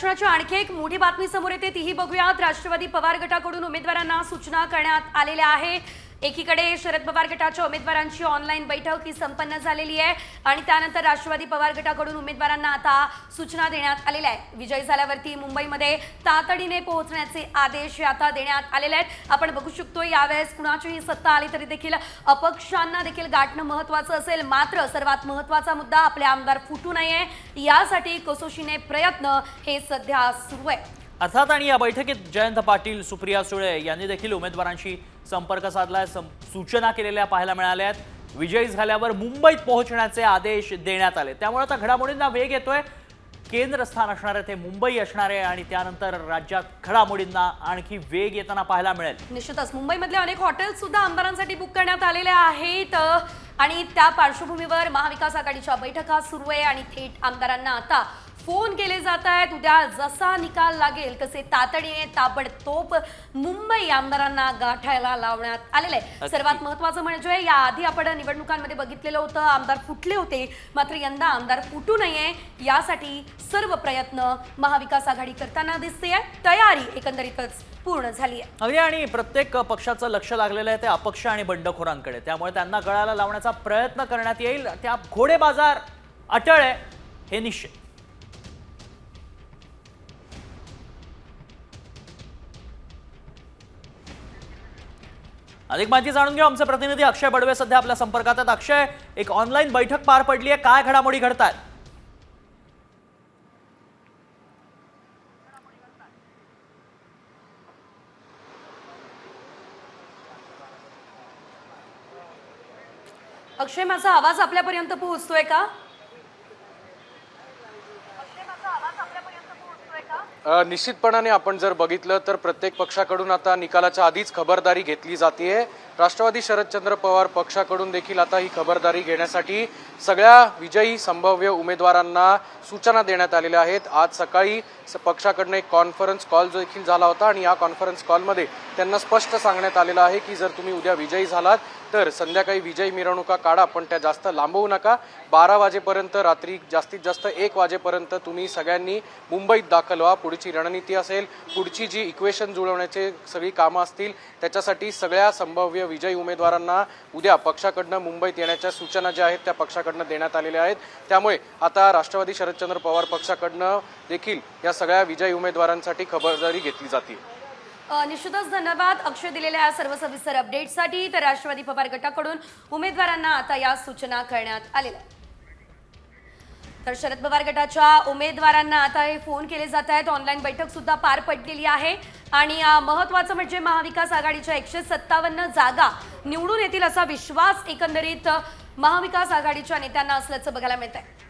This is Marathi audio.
आरक्षणाची आणखी एक मोठी बातमी समोर येते. तीही बघूयात. राष्ट्रवादी पवार गटाकडून उमेदवारांना सूचना करण्यात आलेल्या आहेत एकीकडे शरद पवार गटाच्या उमेदवारांची ऑनलाईन बैठक ही संपन्न झालेली आहे आणि त्यानंतर राष्ट्रवादी पवार गटाकडून उमेदवारांना आता सूचना देण्यात आलेल्या आहेत. विजयी झाल्यावरती मुंबईमध्ये तातडीने पोहोचण्याचे आदेश आता देण्यात आलेले आहेत. आपण बघू शकतो यावेळेस कुणाचीही सत्ता आली तरी देखील अपक्षांना देखील गाठणं महत्वाचं असेल. मात्र सर्वात महत्त्वाचा मुद्दा आपले आमदार फुटू नये यासाठी कसोशीने प्रयत्न हे सध्या सुरू आहे. अर्थात आणि या बैठकीत जयंत पाटील सुप्रिया सुळे यांनी देखील उमेदवारांशी संपर्क साधला सं- सूचना केलेल्या पाहायला मिळाल्या आहेत. विजयी झाल्यावर मुंबईत पोहोचण्याचे आदेश देण्यात आले. त्यामुळे आता घडामोडींना वेग येतोय. केंद्रस्थान असणार आहे ते मुंबई असणार आहे आणि त्यानंतर राज्यात घडामोडींना आणखी वेग येताना पाहायला मिळेल. निश्चितच मुंबईमधले अनेक हॉटेल्स सुद्धा आमदारांसाठी बुक करण्यात आलेले आहेत. आणि त्या पार्श्वभूमीवर महाविकास आघाडीच्या बैठका सुरू आहे आणि थेट आमदारांना आता फोन केले जात आहेत. उद्या जसा निकाल लागेल तसे तातडीने ताबडतोब मुंबई आमदारांना गाठायला लावण्यात आलेले आहे. सर्वात महत्वाचं म्हणजे याआधी आपण निवडणुकांमध्ये बघितलेलं होतं आमदार फुटले होते. मात्र यंदा आमदार फुटू नये यासाठी सर्व प्रयत्न महाविकास आघाडी करताना दिसते तयारी एकंदरीतच पूर्ण झाली आहे. आणि प्रत्येक पक्षाचं लक्ष लागलेलं आहे ते अपक्ष आणि बंडखोरांकडे. त्यामुळे त्यांना गळाला लावण्याचा प्रयत्न करण्यात येईल. त्या घोडे बाजार अटळ आहे हे निश्चित. अधिक माहिती जाणून घेऊ. आमचे प्रतिनिधी अक्षय बडवे सध्या आपल्या संपर्कात आहेत. अक्षय एक ऑनलाईन बैठक पार पडली आहे काय घडामोडी घडतात अक्षय माझा आवाज आपल्यापर्यंत पोहोचतोय का? निश्चितपणाने आपण जर बघितलं तर प्रत्येक पक्षाकडून आता निकालाच्या आधीच खबरदारी घेतली जाते राष्ट्रवादी शरदचंद्र पवार पक्षाकडून देखील आता ही खबरदारी घेण्यासाठी सगळ्या विजयी संभाव्य उमेदवारांना सूचना देण्यात आलेल्या आहेत. आज सकाळी स- पक्षाकडनं एक कॉन्फरन्स कॉल देखील झाला होता आणि या कॉन्फरन्स कॉलमध्ये त्यांना स्पष्ट सांगण्यात आलेलं आहे की जर तुम्ही उद्या विजयी झालात तर संध्याकाळी विजयी मिरवणुका काढा पण त्या जास्त लांबवू नका. बारा वाजेपर्यंत रात्री जास्तीत जास्त एक वाजेपर्यंत तुम्ही सगळ्यांनी मुंबईत दाखल व्हा. पुढची रणनीती असेल पुढची जी इक्वेशन जुळवण्याचे सगळी कामं असतील त्याच्यासाठी सगळ्या संभाव्य विजयी उमेदवारांना उद्या पक्षाकडनं मुंबईत येण्याच्या सूचना ज्या आहेत त्या पक्षाकडनं देण्यात आलेल्या आहेत. त्यामुळे आता राष्ट्रवादी शरदचंद्र पवार पक्षाकडनं देखील या सगळ्या विजयी उमेदवारांसाठी खबरदारी घेतली जाते. निश्चितच धन्यवाद. अक्षय दिलेल्या या सर्व सविस्तर अपडेटसाठी तर राष्ट्रवादी पवार गटाकडून उमेदवारांना आता या सूचना करण्यात आलेल्या तर शरद पवार गटाच्या उमेदवारांना आता हे फोन केले जात आहेत. ऑनलाईन बैठक सुद्धा पार पडलेली आहे. आणि महत्वाचं महत्त्वाचं म्हणजे महाविकास आघाडीच्या एकशे सत्तावन्न जागा निवडून येतील असा विश्वास एकंदरीत महाविकास आघाडीच्या नेत्यांना असल्याचं बघायला मिळत आहे